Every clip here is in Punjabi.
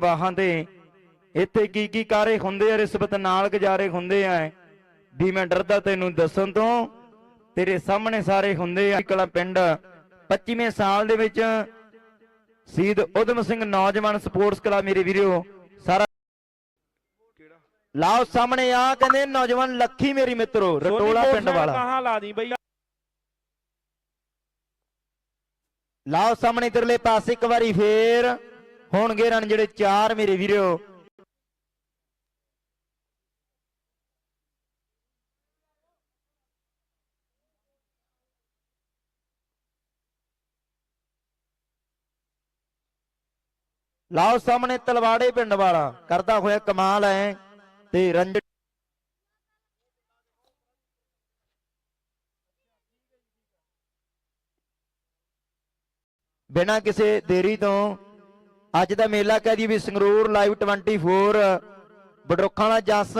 ਵਾਹਾਂ ਤੇ ਇੱਥੇ ਕੀ ਕੀ ਕਾਰੇ ਹੁੰਦੇ ਆ ਰਿਸ਼ਵਤ ਨਾਲ ਗੁਜ਼ਾਰੇ ਹੁੰਦੇ ਆ। ਵੀ ਮੈਂ ਡਰਦਾ ਤੈਨੂੰ ਦੱਸਣ ਤੋਂ ਤੇਰੇ ਸਾਹਮਣੇ ਸਾਰੇ ਹੁੰਦੇ ਆ। ਕਲਾ ਪਿੰਡ 25ਵੇਂ ਸਾਲ ਦੇ ਵਿੱਚ ਸ਼ਹੀਦ ਉਦਮ ਸਿੰਘ ਨੌਜਵਾਨ ਸਪੋਰਟਸ ਕਲਾ ਮੇਰੇ ਵੀਰੋ ਸਾਰਾ ਲਾਓ ਸਾਹਮਣੇ ਆ ਕਹਿੰਦੇ ਨੌਜਵਾਨ ਲੱਖੀ ਮੇਰੀ ਮਿੱਤਰੋ ਰਟੋਲਾ ਪਿੰਡ ਵਾਲਾ। ਕਹਾਂ ਲਾ ਦੀ ਬਈ। ਲਾਓ ਸਾਹਮਣੇ ਇਧਰਲੇ ਪਾਸੇ ਇੱਕ ਵਾਰੀ ਫੇਰ। ਹੋਣਗੇ ਰਨ ਜਿਹੜੇ ਚਾਰ ਮੇਰੇ ਵੀਰੋ। ਲਾਓ ਸਾਹਮਣੇ ਤਲਵਾੜੇ ਪਿੰਡ ਵਾਲਾ, ਕਰਦਾ ਹੋਇਆ ਕਮਾਲ ਹੈ ਤੇ ਰੰਜ ਬਿਨਾਂ ਕਿਸੇ ਦੇਰੀ ਤੋਂ ਅੱਜ ਦਾ ਮੇਲਾ ਕਹਿ ਦਈਏ ਵੀ ਸੰਗਰੂਰ ਲਾਈਵ 24 ਬਡਰੁੱਖਾਂ ਵਾਲਾ ਜੱਸ,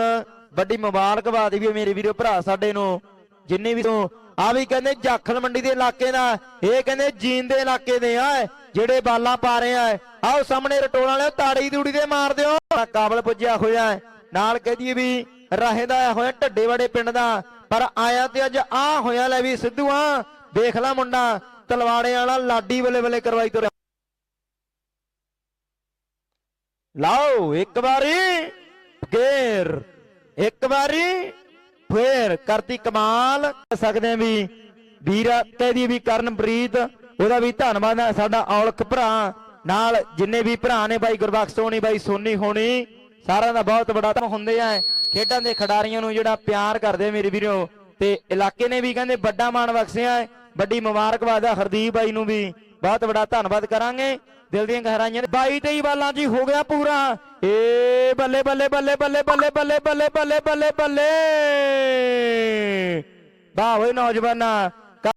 ਵੱਡੀ ਮੁਬਾਰਕਬਾਦ ਵੀ ਮੇਰੇ ਵੀਰੋ ਭਰਾ ਸਾਡੇ ਨੂੰ, ਜਿੰਨੇ ਵੀ ਤੋਂ, ਆ ਵੀ ਕਹਿੰਦੇ ਜਾਖਲ ਮੰਡੀ ਦੇ ਇਲਾਕੇ ਦਾ, ਇਹ ਕਹਿੰਦੇ ਜੀਨ ਦੇ ਇਲਾਕੇ ਦੇ ਆ, ਜਿਹੜੇ ਬਾਲਾਂ ਪਾ ਰਹੇ ਆ, ਆਓ ਸਾਹਮਣੇ ਰਟੋਲਾਂ ਵਾਲਿਓ, ਤਾੜੀ ਦੂੜੀ ਦੇ ਮਾਰ ਦਿਓ ਕਾਬਲ ਪੁੱਜਿਆ ਹੋਇਆ, ਨਾਲ ਕਹਿ ਦਈਏ ਵੀ ਰਾਹੇ ਦਾ ਆਇਆ ਹੋਇਆ ਢੱਡੇ ਵਾਲੇ ਪਿੰਡ ਦਾ, ਪਰ ਆਇਆ ਤੇ ਅੱਜ ਆ ਹੋਇਆ ਲੈ ਵੀ ਸਿੱਧੂ ਆ, ਦੇਖ ਲੈ ਮੁੰਡਾ, ਤਲਵਾੜੇ ਵਾਲਾ ਲਾਡੀ ਬੱਲੇ ਬੱਲੇ ਕਰਵਾਈ ਤੁਰਿਆ। ਲਾਓ, ਇੱਕ ਵਾਰੀ, ਫੇਰ, ਇੱਕ ਵਾਰੀ, ਫੇਰ ਕਰਤੀ ਕਮਾਲ। ਸਕਦੇ ਵੀ ਵੀਰਾ ਕਹਿਦੀ ਵੀ ਕਰਨਪ੍ਰੀਤ, ਉਹਦਾ ਵੀ ਧੰਨਵਾਦ ਹੈ ਸਾਡਾ ਔਲਖ ਭਰਾ। ਨਾਲ ਜਿੰਨੇ ਵੀ ਭਰਾ ਨੇ ਬਾਈ ਗੁਰਬਖਸ਼ ਹੋਣੀ ਬਾਈ ਸੋਨੀ ਹੋਣੀ, ਸਾਰਿਆਂ ਦਾ ਬਹੁਤ ਬੜਾ ਧੰਨ ਹੁੰਦੇ ਆ। ਖੇਡਾਂ ਦੇ ਖਿਡਾਰੀਆਂ ਨੂੰ ਜਿਹੜਾ ਪਿਆਰ ਕਰਦੇ ਆ ਮੇਰੇ ਵੀਰੋ। ਤੇ ਇਲਾਕੇ ਨੇ ਵੀ ਕਹਿੰਦੇ ਵੱਡਾ ਮਾਣ ਬਖਸ਼ਿਆ। ਵੱਡੀ ਮੁਬਾਰਕਬਾਦ ਹੈ ਹਰਦੀਪ ਬਾਈ ਨੂੰ ਵੀ। ਬਹੁਤ ਬੜਾ ਧੰਨਵਾਦ ਕਰਾਂਗੇ ਦਿਲ ਦੀਆਂ ਗਹਿਰਾਈਆਂ 22 23 ਬਾਲਾਂ ਜੀ ਹੋ ਗਿਆ ਪੂਰਾ ਏ ਬੱਲੇ ਬੱਲੇ ਬੱਲੇ ਬੱਲੇ ਬੱਲੇ ਬੱਲੇ ਬੱਲੇ ਬੱਲੇ ਬੱਲੇ ਬੱਲੇ ਵਾਹ ਓਏ ਨੌਜਵਾਨਾਂ ਕ-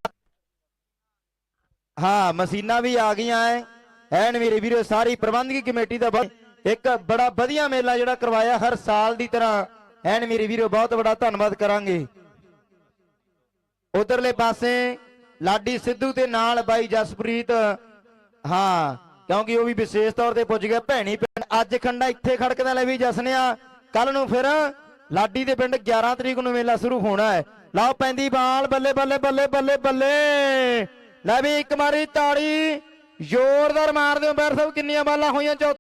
ਹਾਂ ਮਸ਼ੀਨਾਂ ਵੀ ਆ ਗਈਆਂ ਐ ਐਨ ਮੇਰੇ ਵੀਰੋ ਸਾਰੀ ਪ੍ਰਬੰਧਕੀ ਕਮੇਟੀ ਦਾ ਬਹੁਤ- ਇੱਕ ਬੜਾ ਵਧੀਆ ਮੇਲਾ ਜਿਹੜਾ ਕਰਵਾਇਆ ਹਰ ਸਾਲ ਦੀ ਤਰ੍ਹਾਂ ਐਨ ਮੇਰੇ ਵੀਰੋ ਬਹੁਤ ਬੜਾ ਧੰਨਵਾਦ ਕਰਾਂਗੇ ਉਧਰਲੇ ਪਾਸੇ ਲਾਡੀ ਸਿੱਧੂ ਤੇ ਨਾਲ ਬਾਈ ਜਸਪ੍ਰੀਤ। ਹਾਂ, ਕਿਉਂਕਿ ਉਹ ਵੀ ਵਿਸ਼ੇਸ਼ ਤੌਰ ਤੇ ਪੁੱਜ ਗਿਆ। ਭੈਣੀ ਪਿੰਡ, ਅੱਜ ਖੰਡਾ ਇੱਥੇ ਖੜਕਦਾ ਲੈ ਵੀ ਜਸਨਿਆ। ਕੱਲ ਨੂੰ ਫਿਰ ਲਾਡੀ ਦੇ ਪਿੰਡ 11 ਤਰੀਕ ਨੂੰ ਮੇਲਾ ਸ਼ੁਰੂ ਹੋਣਾ ਹੈ। ਲਓ ਪੈਂਦੀ ਬਾਲ, ਬੱਲੇ ਬੱਲੇ ਬੱਲੇ ਬੱਲੇ ਬੱਲੇ। ਲੈ ਵੀ ਇੱਕ ਮਾਰੀ ਤਾੜੀ। ਜ਼ੋਰਦਾਰ ਮਾਰ ਦਿਓ ਬੈਰ ਸਾਹਿਬ, ਕਿੰਨੀਆਂ ਬਾਲਾਂ ਹੋਈਆਂ ਚੌ